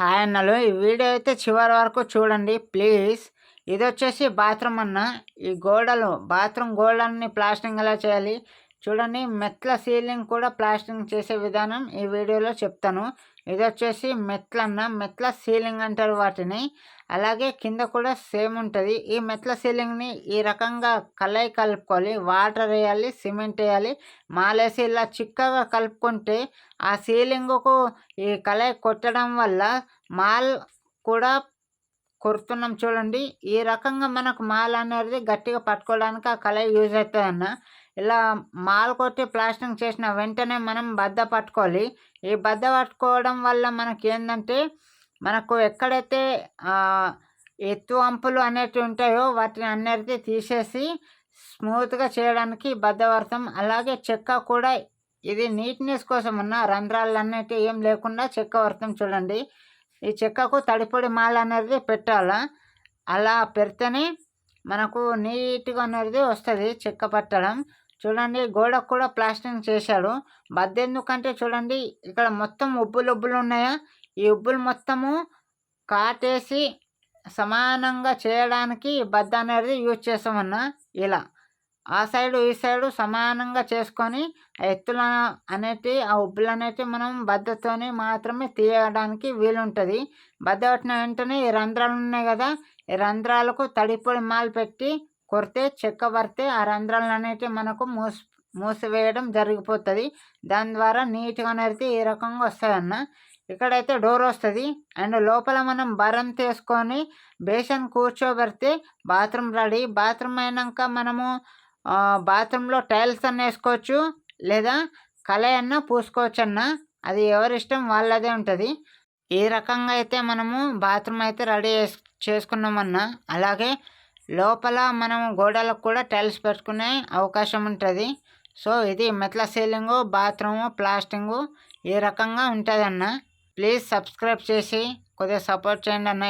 Hi అన్నలు. ఈ video అయితే చివరి వరకు చూడండి ప్లీజ్. ఇది వచ్చేసి బాత్రూమ్ అన్న. ఈ గోడలు బాత్రూమ్ గోడలన్నీ ప్లాస్టింగ్ ఎలా చేయాలి? చూడండి మెట్ల సీలింగ్ కూడా ప్లాస్టరింగ్ చేసే విధానం ఈ వీడియోలో చెప్తాను. ఇది వచ్చేసి మెట్లన్న మెట్ల సీలింగ్ అంటారు వాటిని. అలాగే కింద కూడా సేమ్ ఉంటుంది. ఈ మెట్ల సీలింగ్ని ఈ రకంగా కలయి కలుపుకోవాలి వాటర్ వేయాలి సిమెంట్ వేయాలి మాలేసి ఇలా చిక్కగా కలుపుకుంటే ఆ సీలింగ్కు ఈ కలయి కొట్టడం వల్ల మాల్ కూడా కొరుతున్నాం చూడండి. ఈ రకంగా మనకు మాల్ అనేది గట్టిగా పట్టుకోవడానికి ఆ కలయి యూజ్ అవుతుంది అన్న. ఇలా మాల్ కొట్టి ప్లాస్టింగ్ చేసిన వెంటనే మనం బద్ద పట్టుకోవాలి. ఈ బద్ద పట్టుకోవడం వల్ల మనకి ఏంటంటే మనకు ఎక్కడైతే ఎత్తు అంపులు అనేటివి ఉంటాయో వాటిని అన్నిటి తీసేసి స్మూత్గా చేయడానికి బద్దవర్తం అలాగే చెక్క కూడా ఇది నీట్నెస్ కోసం ఉన్న రంధ్రాలు అన్నిటి ఏం లేకుండా చెక్క వర్తం చూడండి. ఈ చెక్కకు తడిపొడి మాల అనేది పెట్టాలా? అలా పెడితేనే మనకు నీట్గా అనేది వస్తుంది చెక్క పట్టడం. చూడండి గోడకు కూడా ప్లాస్టింగ్ చేశాడు. బద్ద ఎందుకంటే చూడండి ఇక్కడ మొత్తం ఉబ్బులు ఉబ్బులు ఉన్నాయా? ఈ ఉబ్బులు మొత్తము కాటేసి సమానంగా చేయడానికి బద్ద అనేది యూజ్ చేస్తామన్నా ఇలా. ఆ సైడు ఈ సైడు సమానంగా చేసుకొని ఎత్తుల అనేటి ఆ ఉబ్బులు అనేటివి మనం బద్దతోని మాత్రమే తీయడానికి వీలుంటుంది. బద్ద పట్టిన వెంటనే ఈ రంధ్రాలు ఉన్నాయి కదా ఈ రంధ్రాలకు తడిపొడి మాలు పెట్టి కొడితే చెక్క పడితే ఆ రంధ్రాలు అనేటివి మనకు మూసి మూసివేయడం జరిగిపోతుంది. దాని ద్వారా నీట్గా అనేది ఈ రకంగా వస్తాయన్న. ఇక్కడైతే డోర్ వస్తుంది. అండ్ లోపల మనం బరం తీసుకొని బేసన్ కూర్చోబెడితే బాత్రూమ్ రెడీ. బాత్రూమ్ అయినాక మనము బాత్రూంలో టైల్స్ అన్న వేసుకోవచ్చు లేదా కళ అన్న పూసుకోవచ్చు అన్న అది ఎవరి ఇష్టం వాళ్ళదే ఉంటుంది. ఈ రకంగా అయితే మనము బాత్రూమ్ అయితే రెడీ చేసుకున్నామన్నా. అలాగే లోపల మనం గోడలకు కూడా టైల్స్ పెట్టుకునే అవకాశం ఉంటుంది. సో ఇది మెట్ల సీలింగు బాత్రూము ప్లాస్టింగు ఈ రకంగా ఉంటుంది అన్న ప్లీజ్ సబ్స్క్రైబ్ చేసి కొద్దిగా సపోర్ట్ చేయండి అన్న